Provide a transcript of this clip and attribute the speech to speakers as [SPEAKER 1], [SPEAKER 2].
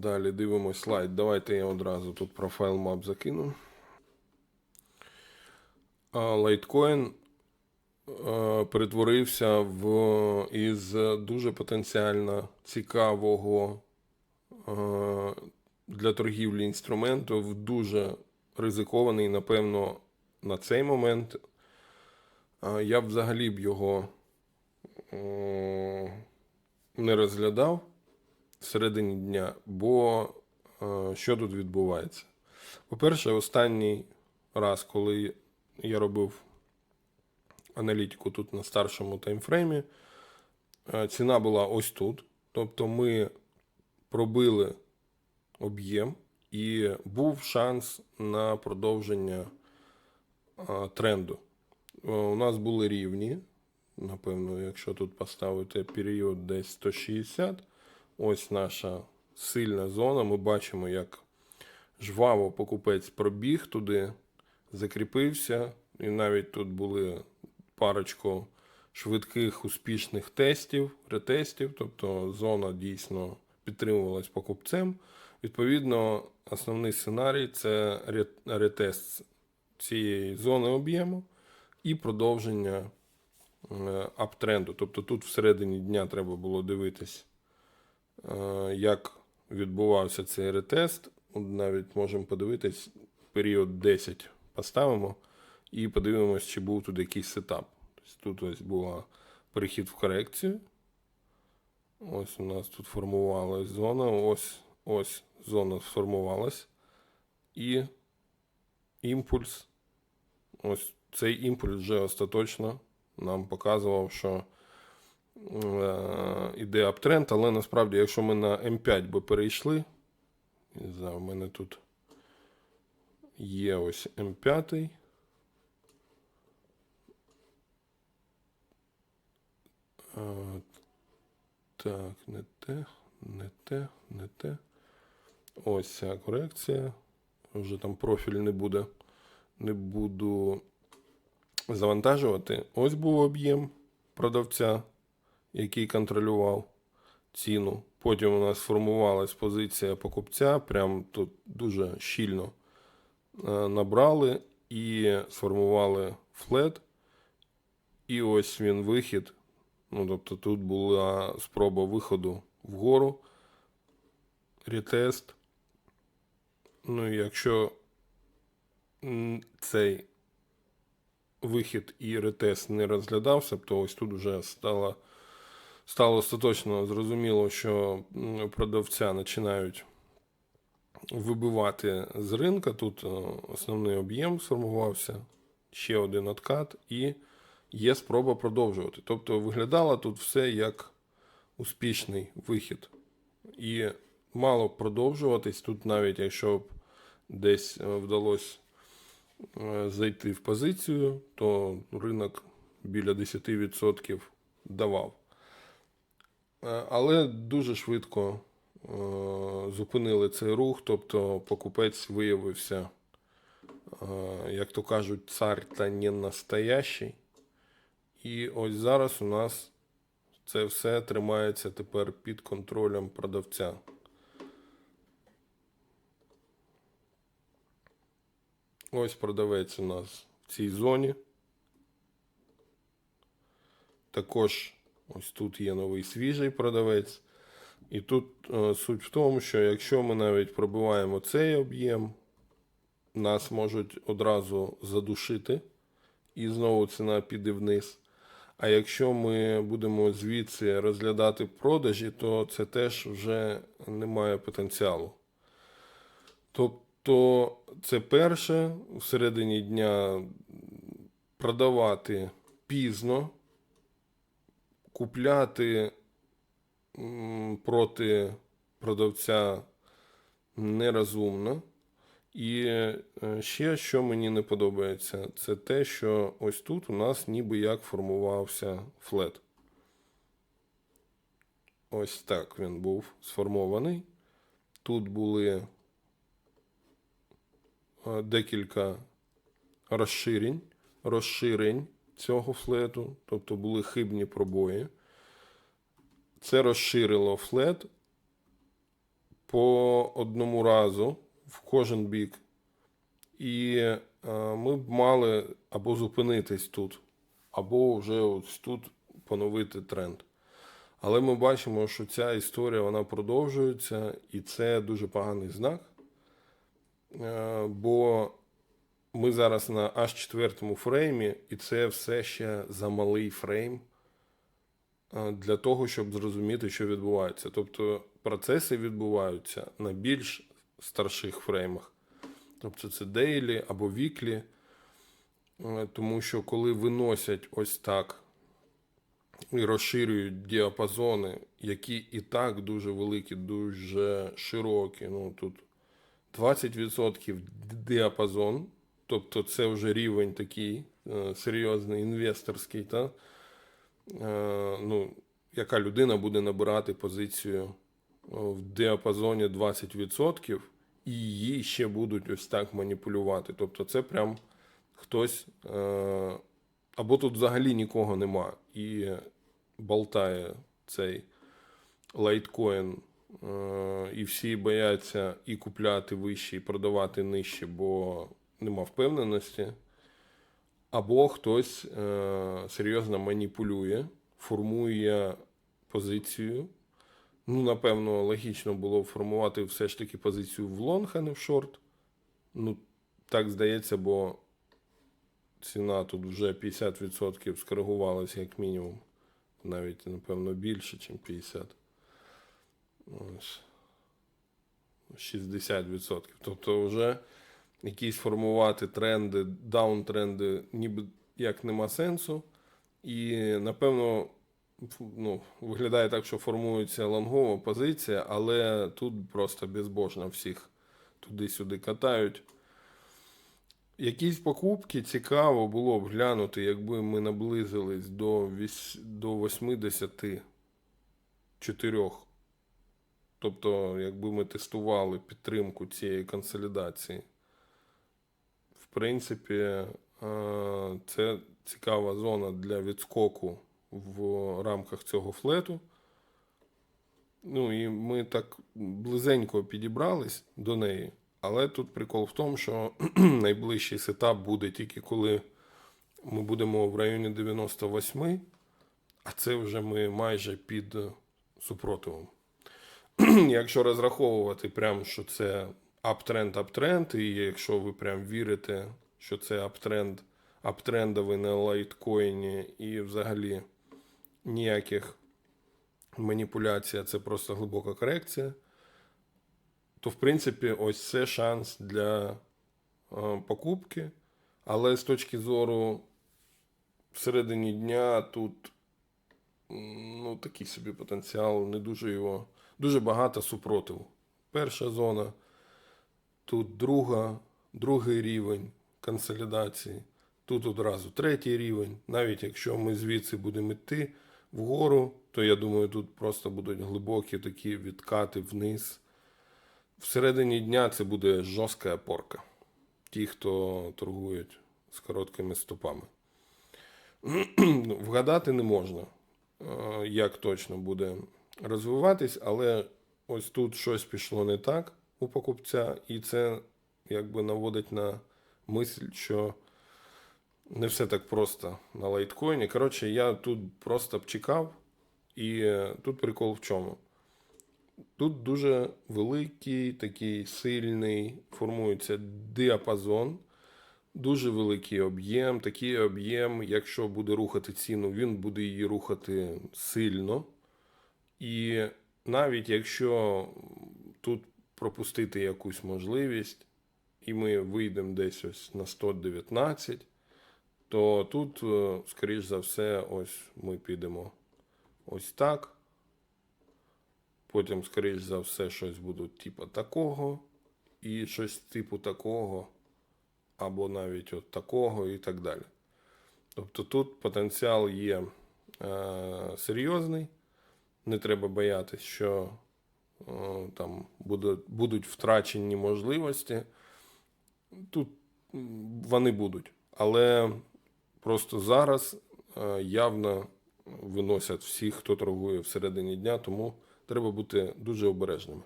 [SPEAKER 1] Далі дивимось слайд. Давайте я одразу тут про FileMap закину. Е, перетворився в із дуже потенціально цікавого для торгівлі інструменту в дуже ризикований, напевно, на цей момент. Я б взагалі б його не розглядав всередині дня, бо е, що тут відбувається? По-перше, останній раз, коли я робив аналітику тут на старшому таймфреймі, е, ціна була ось тут. Тобто ми пробили об'єм і був шанс на продовження е, тренду. У нас були рівні. Напевно, якщо тут поставити період десь 160, ось наша сильна зона. Ми бачимо, як жваво покупець пробіг туди, закріпився, і навіть тут були парочку швидких успішних тестів, ретестів, тобто зона дійсно підтримувалась покупцем. Відповідно, основний сценарій це ретест цієї зони об'єму і продовження е, аптренду. Тобто тут всередині дня треба було дивитись, як відбувався цей ретест. Навіть можемо подивитись, період 10 поставимо і подивимось, чи був тут якийсь сетап. Тобто тут ось була перехід в корекцію. Ось у нас тут формувалась зона, ось, ось зона сформувалась. І імпульс. Ось цей імпульс вже остаточно нам показував, що е, іде аптренд, але насправді, якщо ми на М5 би перейшли, не знаю, у мене тут є ось М5. Е, Так, не те, не те, не те. Ось ця корекція. Вже там профіль не буде. Не буду завантажувати. Ось був об'єм продавця, який контролював ціну. Потім у нас формувалась позиція покупця. Прям тут дуже щільно е, набрали і сформували флет. І ось він вихід. Ну, тобто тут була спроба виходу вгору, ретест. Ну, і якщо цей вихід і ретест не розглядався, то ось тут вже стало, стало остаточно зрозуміло, що продавця починають вибивати з ринка. Тут е, основний об'єм сформувався, ще один откат, і є спроба продовжувати. Тобто виглядало тут все як успішний вихід. І мало б продовжуватись. Тут навіть якщо б десь е, вдалося е, зайти в позицію, то ринок біля 10% давав. Е, Але дуже швидко е, зупинили цей рух, тобто покупець виявився, е, як то кажуть, цар та не настоящий. І ось зараз у нас це все тримається тепер під контролем продавця. Ось продавець у нас в цій зоні. Також ось тут є новий свіжий продавець. І тут е, суть в тому, що якщо ми навіть пробиваємо цей об'єм, нас можуть одразу задушити, і знову ціна піде вниз. А якщо ми будемо звідси розглядати продажі, то це теж вже не має потенціалу. Тобто, це перше, всередині дня продавати пізно, купляти проти продавця нерозумно. І е, ще, що мені не подобається, це те, що ось тут у нас ніби як формувався флет. Ось так він був сформований. Тут були е, декілька розширень, розширень цього флету, тобто були хибні пробої. Це розширило флет, по одному разу в кожен бік. І е, ми б мали або зупинитись тут, або вже ось тут поновити тренд. Але ми бачимо, що ця історія вона продовжується, і це дуже поганий знак. Е, Бо ми зараз на аж четвертому фреймі, і це все ще замалий фрейм для того, щоб зрозуміти, що відбувається. Тобто процеси відбуваються на більш старших фреймах. Тобто це дейлі або віклі. Е, Тому що коли виносять ось так і розширюють діапазони, які і так дуже великі, дуже широкі. Ну тут 20% діапазон, тобто це вже рівень такий е, серйозний інвесторський, та? Е, ну, яка людина буде набирати позицію е, в діапазоні 20%, і її ще будуть ось так маніпулювати. Тобто це прям хтось. Або тут взагалі нікого нема, і болтає цей лайткоін, і всі бояться і купляти вище, і продавати нижче, бо нема впевненості. Або хтось е, серйозно маніпулює, формує позицію. Ну, напевно, логічно було формувати все ж таки позицію в лонг, а не в шорт. Ну, так здається, бо ціна тут вже 50% скоригувалася як мінімум. Навіть, напевно, більше, ніж 50. Ось. 60%. Тобто вже якісь формувати тренди, даунтренди, ніби як нема сенсу. І, напевно, ну, виглядає так, що формується лонгова позиція, але тут просто безбожно всіх туди-сюди катають. Якісь покупки цікаво було б глянути, якби ми наблизились до, до 84. Тобто, якби ми тестували підтримку цієї консолідації. Принципі, е, це цікава зона для відскоку в рамках цього флету. Ну і ми так близенько підібрались до неї. Але тут прикол в тому, що найближчий сетап буде тільки коли ми будемо в районі 98, а це вже ми майже під супротивом. Якщо розраховувати прям, що це аптренд, аптренд, і якщо ви прям вірите, що це аптренд, аптрендовий на лайткоїні і взагалі ніяких маніпуляцій, це просто глибока корекція то в принципі ось це шанс для е, покупки. Але з точки зору всередині дня тут ну, такий собі потенціал, не дуже його. Дуже багато супротиву. Перша зона, тут друга, другий рівень консолідації, тут одразу третій рівень. Навіть якщо ми звідси будемо йти вгору, то я думаю, тут просто будуть глибокі такі відкати вниз. Всередині дня це буде жорстка порка. Ті, хто торгують з короткими стопами. Ну, Вгадати не можна, е, як точно буде розвиватись, але ось тут щось пішло не так у покупця, і це якби наводить на мисль, що не все так просто на лайткоїні. Коротше, я тут просто б чекав, і тут прикол в чому. Тут дуже великий, такий сильний, формується діапазон, дуже великий об'єм. Такий об'єм, якщо буде рухати ціну, він буде її рухати сильно. І навіть якщо тут пропустити якусь можливість, і ми вийдемо десь ось на 119, то тут, е, скоріш за все, ось ми підемо ось так. Потім, скоріш за все, щось буде типу такого, і щось типу такого, або навіть от такого, і так далі. Тобто тут потенціал є е, серйозний. Не треба боятися, що там буде, будуть втрачені можливості. Тут вони будуть. Але просто зараз е, явно виносять всіх, хто торгує всередині дня, тому треба бути дуже обережними.